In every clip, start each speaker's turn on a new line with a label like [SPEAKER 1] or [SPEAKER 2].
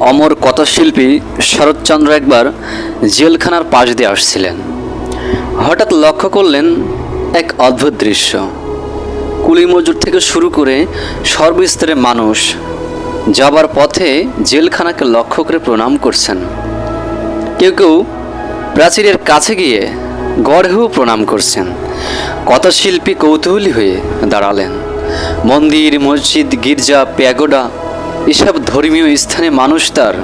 [SPEAKER 1] অমর কথাশিল্পী শরৎচন্দ্র একবার জেলখানার পাশ দিয়ে আসছিলেন। হঠাৎ লক্ষ্য করলেন এক অদ্ভুত দৃশ্য। কুলি মজুর থেকে শুরু করে সর্বস্তরের মানুষ যাবার পথে জেলখানাকে লক্ষ্য করে প্রণাম করছেন। কেউ কেউ প্রাচীরের কাছে গিয়ে গড়েও প্রণাম করছেন। কথাশিল্পী কৌতূহলী হয়ে দাঁড়ালেন। মন্দির, মসজিদ, গির্জা, প্যাগোডা, এসব ধর্মীয় স্থানে মানুষ তার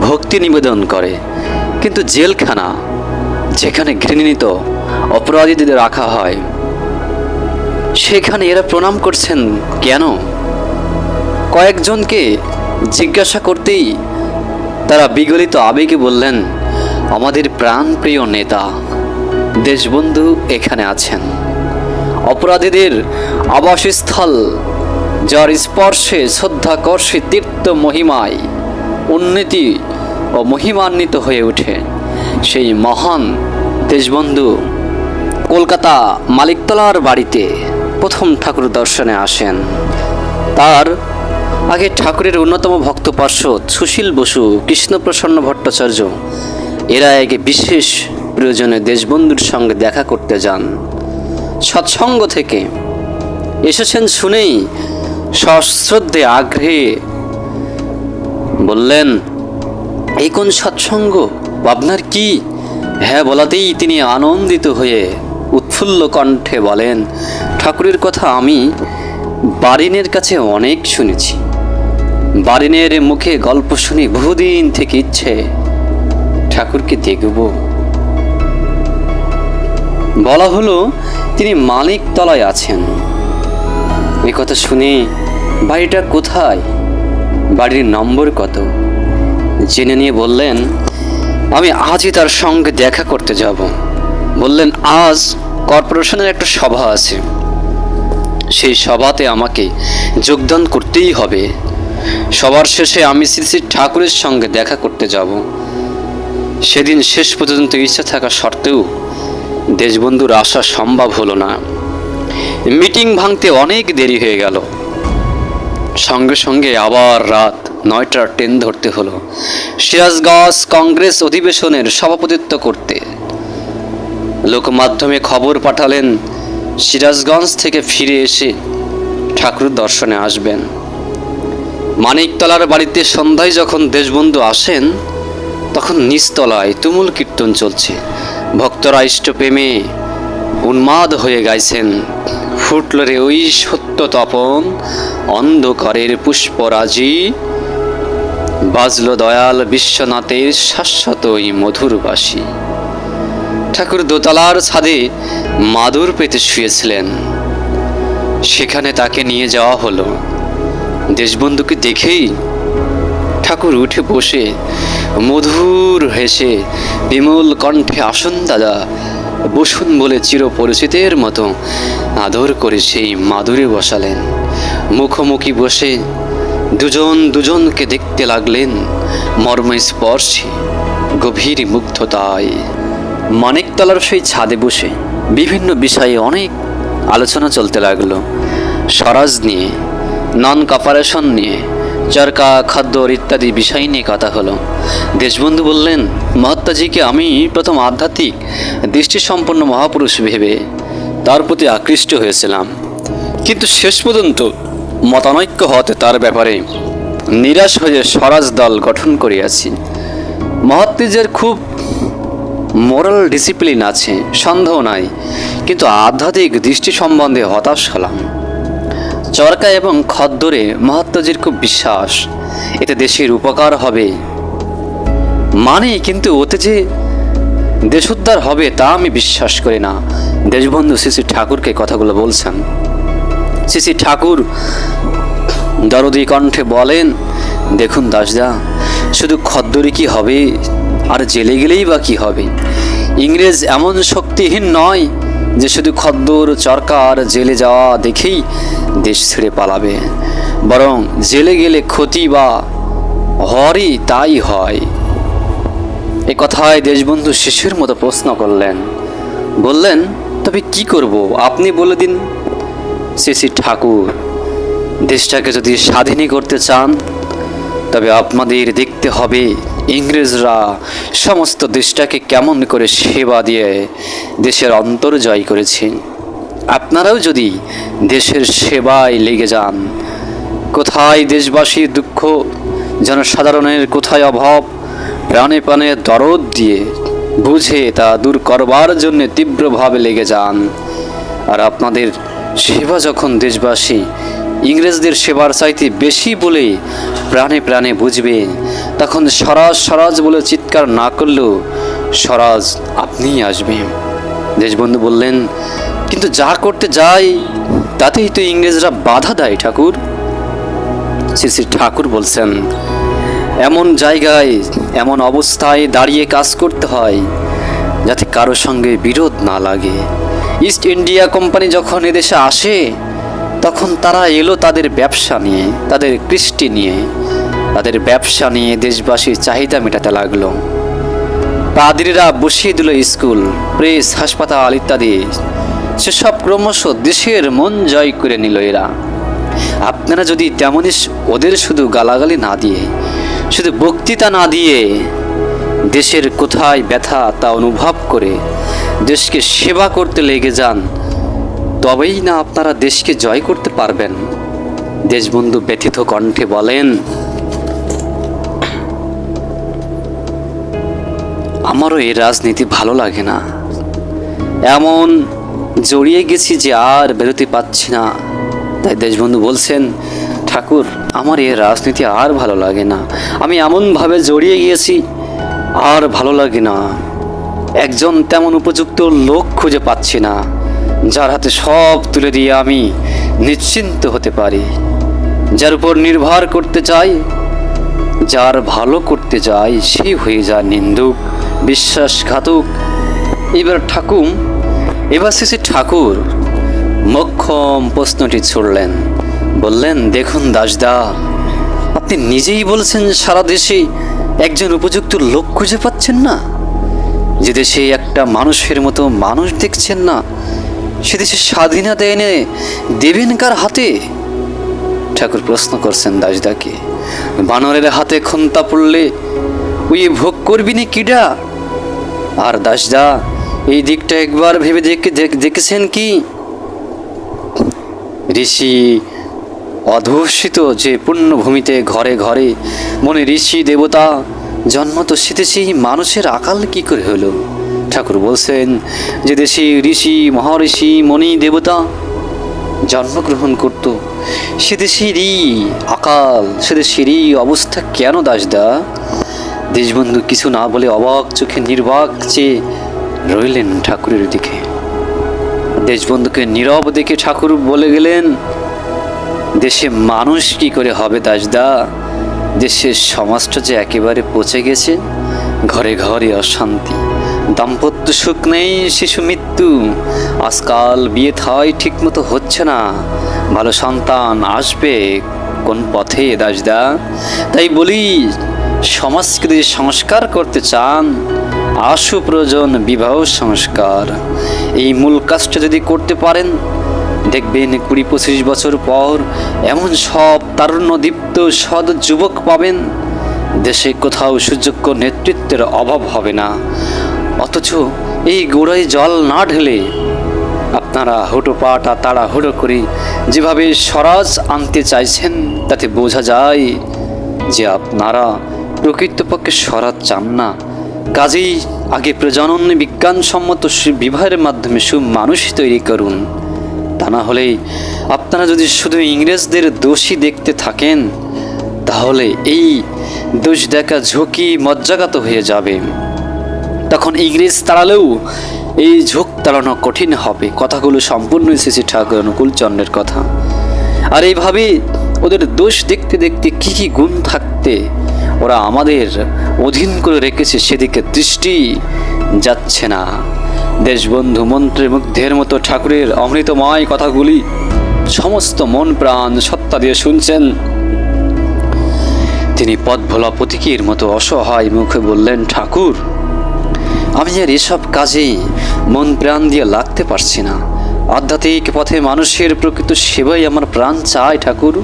[SPEAKER 1] ভক্তি নিবেদন করে। কিন্তু জেলখানা, যেখানে ঘৃণিত অপরাধীদের রাখা হয়, সেখানে এরা প্রণাম করছেন কেন? কয়েকজনকে জিজ্ঞাসা করতেই তারা বিগলিত আবেগে বললেন, আমাদের প্রাণপ্রিয় নেতা, দেশবন্ধু এখানে আছেন। অপরাধীদের আবাসস্থল যার স্পর্শে শ্রদ্ধাকর্ষে তীর্থ মহিমায় উন্নতি ও মহিমান্বিত হয়ে ওঠে। সেই মহান দেশবন্ধু কলকাতা মালিকতলার বাড়িতে প্রথম ঠাকুর দর্শনে আসেন। তার আগে ঠাকুরের অন্যতম ভক্ত পার্শ্বদ সুশীল বসু, কৃষ্ণপ্রসন্ন ভট্টাচার্য, এরা একে বিশেষ প্রয়োজনে দেশবন্ধুর সঙ্গে দেখা করতে যান। সৎসঙ্গ থেকে এসেছেন শুনেই সশ্রদ্ধে আগ্রহে বললেন, এই কোন সৎসঙ্গ? আপনার কি? হ্যাঁ বলাতেই তিনি আনন্দিত হয়ে উৎফুল্ল কণ্ঠে বলেন, ঠাকুরের কথা আমি বারিনের কাছে অনেক শুনেছি। বারিনের মুখে গল্প শুনি বহুদিন থেকে ইচ্ছে ঠাকুরকে দেখব। বলা হলো, তিনি মালিক তলায় আছেন। এ কথা শুনে বাড়িটা কোথায়? বাড়ির নম্বর কত? জেনে নিয়ে বললেন, আমি আজই তার সঙ্গে দেখা করতে যাব। বললেন, আজ কর্পোরেশনের একটা সভা আছে। সেই সভাতে আমাকে যোগদান করতেই হবে। সবার শেষে আমি শ্রী শ্রী ঠাকুরের সঙ্গে দেখা করতে যাব। সেদিন শেষ পর্যন্ত ইচ্ছা থাকা সত্ত্বেও দেশবন্ধুর আসা সম্ভব হলো না। মিটিং ভাঙতে অনেক দেরি হয়ে গেল। সঙ্গে সঙ্গে আবার রাত নয়টার ট্রেন ধরতে হলো। সিরাজগঞ্জ কংগ্রেস অধিবেশনের সভাপতিত্ব করতে। লোকমাধ্যমে খবর পাঠালেন, সিরাজগঞ্জ থেকে ফিরে এসে ঠাকুর দর্শনে আসবেন। মানিকতলার বাড়িতে সন্ধ্যায় যখন দেশবন্ধু আসেন, তখন নিচতলায় তুমুল কীর্তন চলছে। ভক্তরা ইষ্টপ্রেমে উন্মাদ হয়ে গাইছেন। ফুটল রে ওই সত্য তপন। অন্ধকারের পুষ্পরাজি বাজল দয়াল বিশ্বনাথের শাশ্বত ওই মধুর বাসী। ঠাকুর দোতলার ছাদে মাদুর পেতে শুয়েছিলেন। সেখানে তাকে নিয়ে যাওয়া হলো। দেশবন্ধুকে দেখেই ঠাকুর উঠে বসে মধুর হেসে বিমল কণ্ঠে, আসন দাদা বসুন বলে চিরপরিচিতের মতো আদর করে সেই মাদুরে বসালেন। মুখোমুখি বসে দুজন দুজনকে দেখতে লাগলেন মর্ম মর্মস্পর্শী, গভীর মুগ্ধতায়। মানিকতলার সেই ছাদে বসে বিভিন্ন বিষয়ে অনেক আলোচনা চলতে লাগল। স্বরাজ নিয়ে, নন কপারেশন নিয়ে, চরকা খাদ্যর ইত্যাদি বিষয় নিয়ে কথা হলো। দেশবন্ধু বললেন মহাত্মাজিকে আমি প্রথম আধ্যাত্মিক, দৃষ্টিসম্পন্ন মহাপুরুষ ভেবে তার প্রতি আকৃষ্ট হয়েছিলাম। কিন্তু শেষ পর্যন্ত মতানৈক্য হতে তার ব্যাপারে নিরাশ হয়ে স্বরাজ দল গঠন করিয়াছি। মহাত্মীজের খুব মোরাল ডিসিপ্লিন আছে, সন্দেহ নাই, কিন্তু আধ্যাত্মিক দৃষ্টি সম্বন্ধে হতাশ হলাম। চরকা এবং খদ্দরে মহাত্মাজির খুব বিশ্বাস, এতে দেশের উপকার হবে মানে কিন্তু ওতে যে দেশোদ্ধার হবে, তা আমি বিশ্বাস করি না। দেশবন্ধু শ্রী ঠাকুরকে কথাগুলো বলছেন। শ্রী ঠাকুর দরদি কণ্ঠে বলেন, দেখুন দাসদা, শুধু খদ্দরি কি হবে? আর জেলে গেলেই বা কি হবে? ইংরেজ এমন শক্তিহীন নয় যে শুধু খদ্দর, চরকা আর জেলে যাওয়া দেখেই দেশ ছেড়ে পালাবে। বরং জেলে গেলে ক্ষতি বা হরই তাই হয়। এ কথায় দেশবন্ধু শিশুর মতো প্রশ্ন করলেন। বললেন, তবে কি করব? আপনি বলে দিন। শ্রী ঠাকুর, দেশটাকে যদি স্বাধীনই করতে চান, তবে আপনাদের দেখতে হবে ইংরেজরা সমস্ত দেশটাকে কেমন করে সেবা দিয়ে দেশের অন্তর জয় করেছে। আপনারাও যদি দেশের সেবায় লেগে যান, কোথায় দেশবাসীর দুঃখ, জনসাধারণের কোথায় অভাব প্রাণে প্রাণে দরদ দিয়ে বুঝে তা দূর করবার জন্য তীব্রভাবে লেগে যান। আর আপনাদের সেবা যখন দেশবাসী ইংরেজদের সেবার চাইতে বেশি বলে প্রাণে প্রাণে বুঝবে, তখন স্বরাজ স্বরাজ বলে চিৎকার না করলেও স্বরাজ আপনিই আসবে। দেশবন্ধু বললেন, কিন্তু যা করতে যাই, তাতেই তো ইংরেজরা বাধা দেয় ঠাকুর। শ্রী শ্রী ঠাকুর বলছেন এমন জায়গায়, এমন অবস্থায় দাঁড়িয়ে কাজ করতে হয় যাতে কারও সঙ্গে বিরোধ না লাগে। ইস্ট ইন্ডিয়া কোম্পানি যখন এদেশে আসে, তখন তারা এলো তাদের ব্যবসা নিয়ে, তাদের কৃষ্টি নিয়ে। তাদের ব্যবসা নিয়ে দেশবাসীর চাহিদা মেটাতে লাগল। পাদ্রীরা বসিয়ে দিল স্কুল, প্রেস, হাসপাতাল ইত্যাদি। সেসব ক্রমশ দেশের মন জয় করে নিল এরা। আপনারা যদি তেমনই ওদের শুধু গালাগালি না দিয়ে শুধু বক্তৃতা না দিয়ে দেশের কোথায় ব্যথা তা অনুভব করে দেশকে সেবা করতে লেগে যান, তবেই না আপনারা দেশকে জয় করতে পারবেন। দেশবন্ধু ব্যথিত কণ্ঠে বলেন, আমারও এই রাজনীতি ভালো লাগে না। এমন জড়িয়ে গেছি যে আর বেরোতে পাচ্ছি না। তাই দেশবন্ধু বলছেন ঠাকুর, আমার এ রাজনীতি আর ভালো লাগে না। আমি এমনভাবে জড়িয়ে গিয়েছি, আর ভালো লাগে না। একজন তেমন উপযুক্ত লোক খুঁজে পাচ্ছি না, যার হাতে সব তুলে দিয়ে আমি নিশ্চিন্ত হতে পারি। যার উপর নির্ভর করতে চাই, যার ভালো করতে চাই সেই হয়ে যায় নিন্দুক, বিশ্বাসঘাতক। এবার ঠাকুর এবার শেষে ঠাকুর, মক্ষম প্রশ্নটি ছুড়লেন। বললেন, দেখুন দাসদা, আপনি নিজেই বলছেন সারা দেশে একজন উপযুক্ত লোক খুঁজে পাচ্ছেন না। যে দেশে একটা মানুষের মতো মানুষ দেখছেন না, সে দেশে স্বাধীনতা এনে দেবেন কার হাতে? ঠাকুর প্রশ্ন করছেন দাসদাকে, বানরের হাতে খন্তা পড়লে ওই ভোগ করবি নি কিডা? আর দাসদা, এই দিকটা একবার ভেবে দেখে, দেখ- দেখেছেন কি? ঋষি অধূষিত যে পুণ্যভূমিতে ঘরে ঘরে মনে ঋষি দেবতা জন্ম তো সে মানুষের আকাল কি করে হলো? ঠাকুর বলছেন যে দেশে ঋষি মহর্ষি মণি দেবতা জন্মগ্রহণ করত। সে দেশেরই আকাল, সে দেশেরই অবস্থা কেন দাসদা? দেশবন্ধু কিছু না বলে অবাক চোখে নির্বাক চেয়ে রইলেন ঠাকুরের দিকে। দেশবন্ধুকে নীরব দেখে ঠাকুর বলে গেলেন দেশে মানুষ কি করে হবে দাসদা দেশের সমাজটা যে একেবারে পচে গেছে, ঘরে ঘরে অশান্তি। দাম্পত্য সুখ নেই, শিশু মৃত্যু। আজকাল বিয়ে থাই ঠিক মতো হচ্ছে না। ভালো সন্তান আসবে কোন পথে দাসদা তাই বলি, সমাজকে যদি সংস্কার করতে চান, আশু প্রয়োজন বিবাহ সংস্কার। এই মূল কাজটা যদি করতে পারেন দেখবেন কুড়ি পঁচিশ বছর পর এমন সব তারুণ্যদীপ্ত সদ যুবক পাবেন। দেশে কোথাও সুযোগ্য নেতৃত্বের অভাব হবে না। অথচ এই গোড়ায় জল না ঢেলে আপনারা হুটোপাটা তাড়াহুড়ো করে যেভাবে স্বরাজ আনতে চাইছেন, তাতে বোঝা যায় যে আপনারা প্রকৃতপক্ষে স্বরাজ চান না। কাজেই আগে প্রজনন বিজ্ঞানসম্মত বিবাহের মাধ্যমে সুমানুষ তৈরি করুন। তা না হলে আপনারা যদি শুধু ইংরেজদের দোষী দেখতে থাকেন, তাহলে এই দোষ দেখা ঝুঁকি মজ্জাগত হয়ে যাবে। তখন ইংরেজ তাড়ালেও এই ঝোঁক তাড়ানো কঠিন হবে। কথাগুলো সম্পূর্ণ এসেছে ঠাকুর অনুকূল চন্দ্রের কথা। আর এইভাবে ওদের দোষ দেখতে দেখতে কি কি গুণ থাকতে ওরা আমাদের অধীন করে রেখেছে, সেদিকে দৃষ্টি যাচ্ছে না। দেশবন্ধু মন্ত্রের মুগ্ধের মতো ঠাকুরের অমৃতময় কথাগুলি সমস্ত মন প্রাণ সত্তা দিয়ে শুনছেন। তিনি পথ ভোলা প্রতীকীর মতো অসহায় মুখে বললেন, ঠাকুর, আমি আর এসব কাজেই মন প্রাণ দিয়ে লাগতে পারছি না। আধ্যাত্মিক পথে মানুষের প্রকৃত সেবাই আমার প্রাণ চায়, ঠাকুর।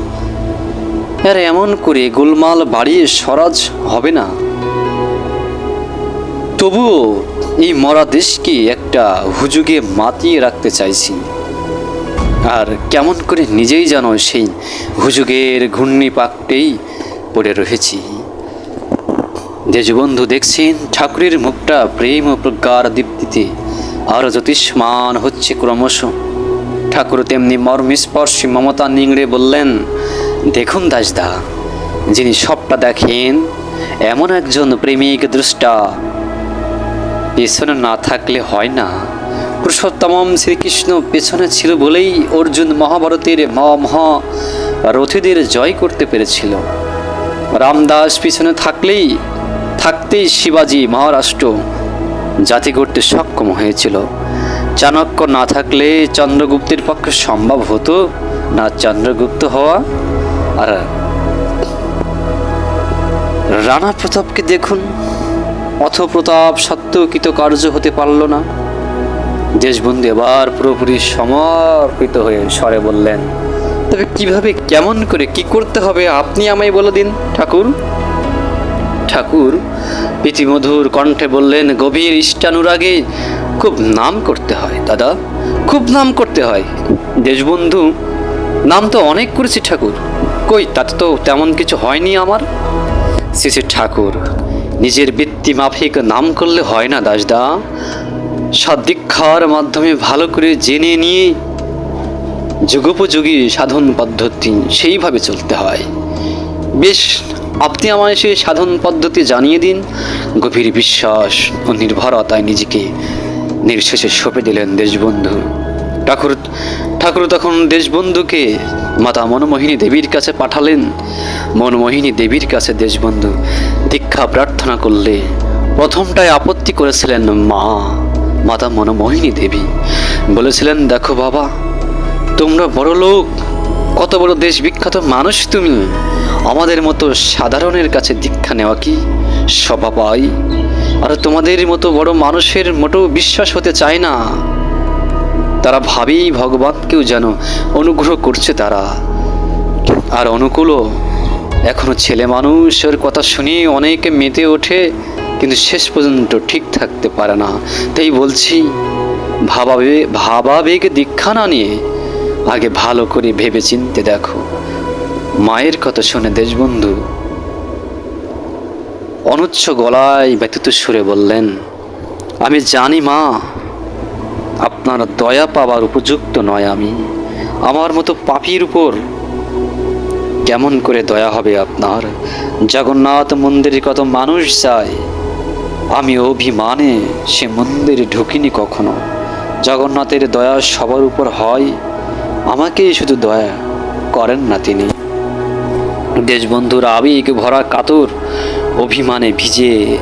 [SPEAKER 1] আর এমন করে গোলমাল বাড়িয়ে স্বরাজ হবে না। তবুও এই মরা দেশকে একটা হুজুগে মাতিয়ে রাখতে চাইছি। আর কেমন করে নিজেই যেন সেই হুজুগের ঘূর্ণি পাকটেই পড়ে রয়েছি। দেশবন্ধু দেখছেন, ঠাকুরের মুখটা প্রেম ও প্রজ্ঞার দীপ্তিতে আরও জ্যোতিষ্মান হচ্ছে ক্রমশ। ঠাকুর তেমনি মর্মস্পর্শী মমতা নিংড়ে বললেন, দেখুন দাসদা, যিনি সবটা দেখেন, এমন একজন প্রেমিক দ্রষ্টা পেছনে না থাকলে হয় না। পুরুষোত্তম শ্রীকৃষ্ণ পেছনে ছিল বলেই অর্জুন মহাভারতের মহা রথীদের জয় করতে পেরেছিল। রামদাস পিছনে থাকলেই, থাকতেই শিবাজি মহারাষ্ট্র জাতি করতে সক্ষম হয়েছিল। চাণক্য না থাকলে চন্দ্রগুপ্তের পক্ষে সম্ভব হতো না চন্দ্রগুপ্ত হওয়া। আর রানা প্রতাপকে দেখুন অথ প্রতাপ সত্ত্বেও কৃতকার্য হতে পারল না। দেশবন্ধু এবার পুরোপুরি সমর্পিত হয়ে স্বরে বললেন, তবে কীভাবে, কেমন করে, কি করতে হবে আপনি আমায় বলে দিন, ঠাকুর? ঠাকুর প্রীতিমধুর কণ্ঠে বললেন, গভীর ইষ্টানুরাগে খুব নাম করতে হয়, দাদা, খুব নাম করতে হয়। দেশবন্ধু, নাম তো অনেক করেছি ঠাকুর। কই, তাতে তো তেমন কিছু হয়নি আমার? শ্রী ঠাকুর নিজের বৃত্তি মাফিক নাম করলে হয় না দাসদা। সদীক্ষার মাধ্যমে ভালো করে জেনে নিয়ে যুগোপযোগী সাধন পদ্ধতি সেইভাবে চলতে হয়। বেশ, আপনি আমায় সেই সাধন পদ্ধতি জানিয়ে দিন। গভীর বিশ্বাস ও নির্ভরতায় নিজেকে নির্শেষে সঁপে দিলেন দেশবন্ধু। ঠাকুর ঠাকুর তখন দেশবন্ধুকে মাতা মনমোহিনী দেবীর কাছে পাঠালেন। মনমোহিনী দেবীর কাছে দেশবন্ধু দীক্ষা প্রার্থনা করলে প্রথমটায় আপত্তি করেছিলেন মা, মাতা মনমোহিনী দেবী। বলেছিলেন, দেখো বাবা, তোমরা বড় লোক কত বড় দেশ বিখ্যাত মানুষ তুমি। আমাদের মতো সাধারণের কাছে দীক্ষা নেওয়া কি সভা পাই আর তোমাদের মতো বড় মানুষের মোটেও বিশ্বাস হতে চায় না। তারা ভাবেই ভগবানকেও যেন অনুগ্রহ করছে তারা। আর অনুকূলও এখনও ছেলে মানুষের কথা শুনে অনেকে মেতে ওঠে, কিন্তু শেষ পর্যন্ত ঠিক থাকতে পারে না। তাই বলছি, ভাবাবে, ভাবাবেগে দীক্ষা না নিয়ে আগে ভালো করে ভেবে চিনতে দেখো। মায়ের কথা শুনে দেশবন্ধু অনুচ্ছ গলায় ব্যতীত সুরে বললেন, আমি জানি মা আপনার দয়া পাওয়ার উপযুক্ত নয় আমি। আমার মতো পাপির উপর কেমন করে দয়া হবে আপনার? জগন্নাথ মন্দিরে কত মানুষ যায় আমি অভিমানে সে মন্দিরে ঢুকিনি কখনো। জগন্নাথের দয়া সবার উপর হয়। আমাকেই শুধু দয়া করেন না তিনি। দেশবন্ধুর আবেগ ভরা কাতর অভিমানে ভিজে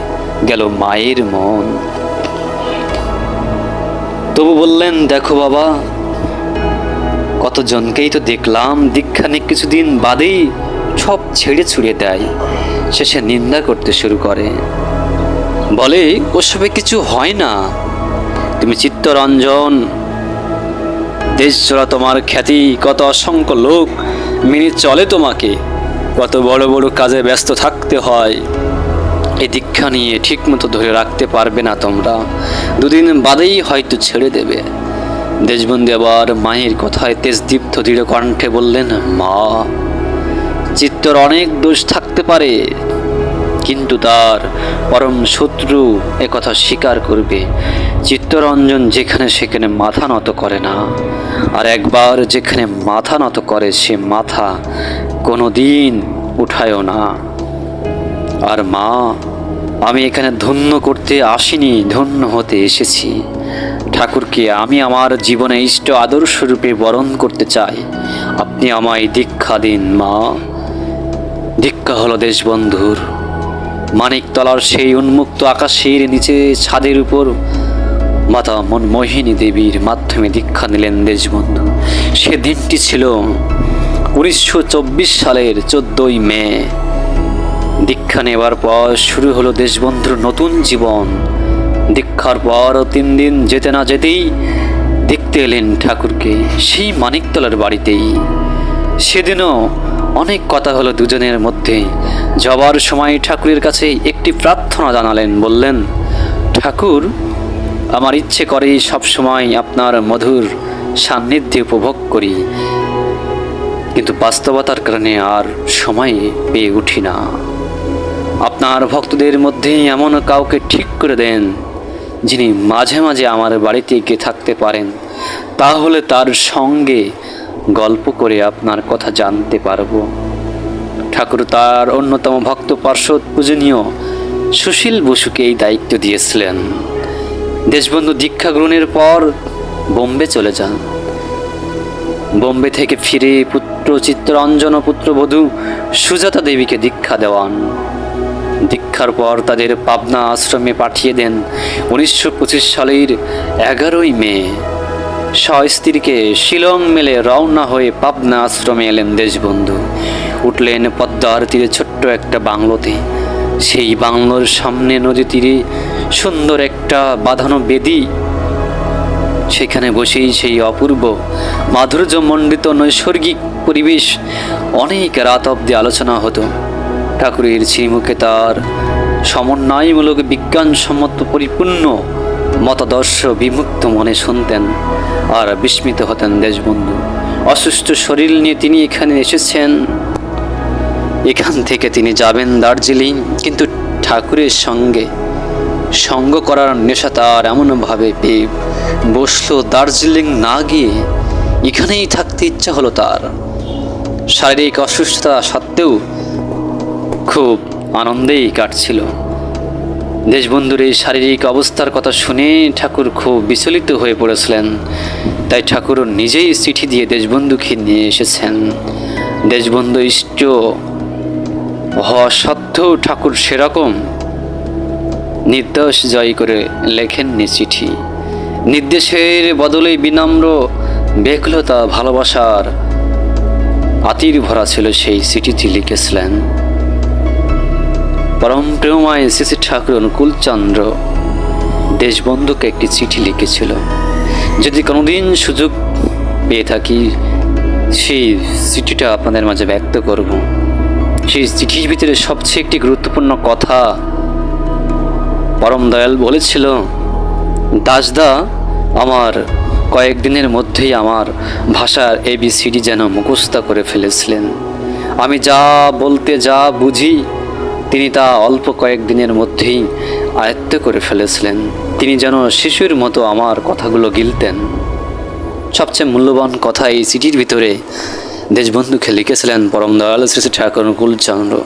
[SPEAKER 1] গেল মায়ের মন। তবু বললেন, দেখো বাবা, কতজনকেই তো দেখলাম দীক্ষা নিয়ে কিছুদিন বাদেই সব ছেড়ে ছুড়ে দেয়। শেষে নিন্দা করতে শুরু করে। বলে, ওসবে কিছু হয় না। তুমি চিত্তরঞ্জন। দেশ চড়া তোমার খ্যাতি, কত অসংখ্য লোক, মেনে চলে তোমাকে। কত বড় বড় কাজে ব্যস্ত থাকতে হয়। এই দীক্ষা নিয়ে ঠিক মতো ধরে রাখতে পারবে না তোমরা। দুদিন বাদেই হয়তো ছেড়ে দেবে। দেশবন্দি আবার মায়ের কথায় তেজদীপ্ত দৃঢ় কণ্ঠে বললেন, মা, চিত্তর অনেক দোষ থাকতে পারে, কিন্তু তার পরম শত্রু একথা স্বীকার করবে। চিত্তরঞ্জন যেখানে সেখানে মাথা নত করে না। আর একবার যেখানে মাথা নত করে, সে মাথা কোনো দিন উঠায়ও না। আর মা আমি এখানে ধন্য করতে আসিনি, ধন্য হতে এসেছি। ঠাকুরকে, আমি আমার জীবনে ইষ্ট আদর্শ রূপে বরণ করতে চাই। আপনি আমায় দীক্ষা দিন, মা। দীক্ষা হলো দেশবন্ধুর। মানিকতলার সেই উন্মুক্ত আকাশের নিচে ছাদের উপর মাতা মনমোহিনী দেবীর মাধ্যমে দীক্ষা নিলেন দেশবন্ধু। সে দিনটি ছিল উনিশশো চব্বিশ সালের চোদ্দই মে। দীক্ষা নেবার পর শুরু হলো দেশবন্ধুর নতুন জীবন। দীক্ষার পর তিন দিন যেতে না যেতেই দেখতে এলেন ঠাকুরকে, সেই মানিকতলার বাড়িতেই। সেদিনও অনেক কথা হলো দুজনের মধ্যে। যাবার সময় ঠাকুরের কাছে একটি প্রার্থনা জানালেন, বললেন, ঠাকুর, আমার ইচ্ছে করে সব সময় আপনার মধুর সান্নিধ্যে উপভোগ করি। কিন্তু বাস্তবতার কারণে আর সময় পেয়ে উঠি না। আপনার ভক্তদের মধ্যে এমন কাউকে ঠিক করে দেন, যিনি মাঝে মাঝে আমার বাড়িতে গিয়ে থাকতে পারেন, তাহলে তার সঙ্গে গল্প করে আপনার কথা জানতে পারব। ঠাকুর তার অন্যতম ভক্ত পার্শ্বদ পূজনীয় সুশীল বসুকে এই দায়িত্ব দিয়েছিলেন। দেশবন্ধু দীক্ষা গ্রহণের পর বোম্বে চলে যান। বোম্বে থেকে ফিরে পুত্র চিত্তরঞ্জন পুত্রবধূ সুজাতা দেবীকে দীক্ষা দেওয়ান। দীক্ষার পর তাদের পাবনা আশ্রমে পাঠিয়ে দেন উনিশশো পঁচিশ সালের এগারোই মে। স্ত্রীকে শিলং মেলে রওনা হয়ে পাবনা আশ্রমে এলেন দেশবন্ধু। উঠলেন পদ্মার তীরে ছোট্ট একটা বাংলোতে। সেই বাংলোর সামনে নদী তীরে সুন্দর একটা বাঁধানো বেদি। সেখানে বসেই সেই অপূর্ব মাধুর্যমণ্ডিত নৈসর্গিক পরিবেশ অনেক রাত অবধি আলোচনা হতো। ঠাকুরের শ্রীমুখে তার সমন্বয়মূলক বিজ্ঞানসম্মত পরিপূর্ণ মতাদর্শ বিমুক্ত মনে শুনতেন আর বিস্মিত হতেন দেশবন্ধু। অসুস্থ শরীর নিয়ে তিনি এখানে এসেছেন। এখান থেকে তিনি যাবেন দার্জিলিং, কিন্তু ঠাকুরের সঙ্গে সঙ্গ করার নেশা তার এমনভাবে পেয়ে বসল দার্জিলিং না গিয়ে। এখানেই থাকতে ইচ্ছা হলো তার। শারীরিক অসুস্থতা সত্ত্বেও খুব আনন্দেই কাটছিল। দেশবন্ধুর এই শারীরিক অবস্থার কথা শুনে ঠাকুর খুব বিচলিত হয়ে পড়েছিলেন। তাই ঠাকুর নিজেই চিঠি দিয়ে দেশবন্ধুকে নিয়ে এসেছেন। দেশবন্ধু ইষ্ট হওয়া সত্ত্বেও ঠাকুর সেরকম। নির্দেশ জয় করে লেখেননি চিঠি। নির্দেশের বদলে বিনম্র, বেকুলতা, ভালোবাসার আতির ভরা ছিল সেই চিঠিটি লিখেছিলেন। পরম প্রেমায় শ্রী ঠাকুর অনুকূলচন্দ্র দেশবন্ধুকে একটি চিঠি লিখেছিল। যদি কোনোদিন সুযোগ পেয়ে থাকি, সেই চিঠিটা আপনাদের মাঝে ব্যক্ত করব। সেই চিঠির ভিতরে সবচেয়ে একটি গুরুত্বপূর্ণ কথা পরম দয়াল বলেছিল, দাসদা, আমার কয়েকদিনের মধ্যেই আমার ভাষার এবিসিডি যেন মুখস্থ করে ফেলেছিলেন। আমি যা বলতে যা বুঝি তিনি তা অল্প কয়েকদিনের মধ্যেই আয়ত্ত করে ফেলেছিলেন। তিনি যেন শিশুর মতো আমার কথাগুলো গিলতেন। সবচেয়ে মূল্যবান কথা এই চিঠির ভিতরে দেশবন্ধুকে লিখেছিলেন পরম দয়াল শ্রী শ্রী ঠাকুর কুলচন্দ্র।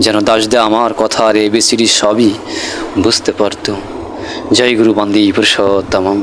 [SPEAKER 1] যেন দাসদা আমার কথা আর এবিসিডি সবই বুঝতে পারত। জয় গুরু বন্দী পুরুষোত্তমম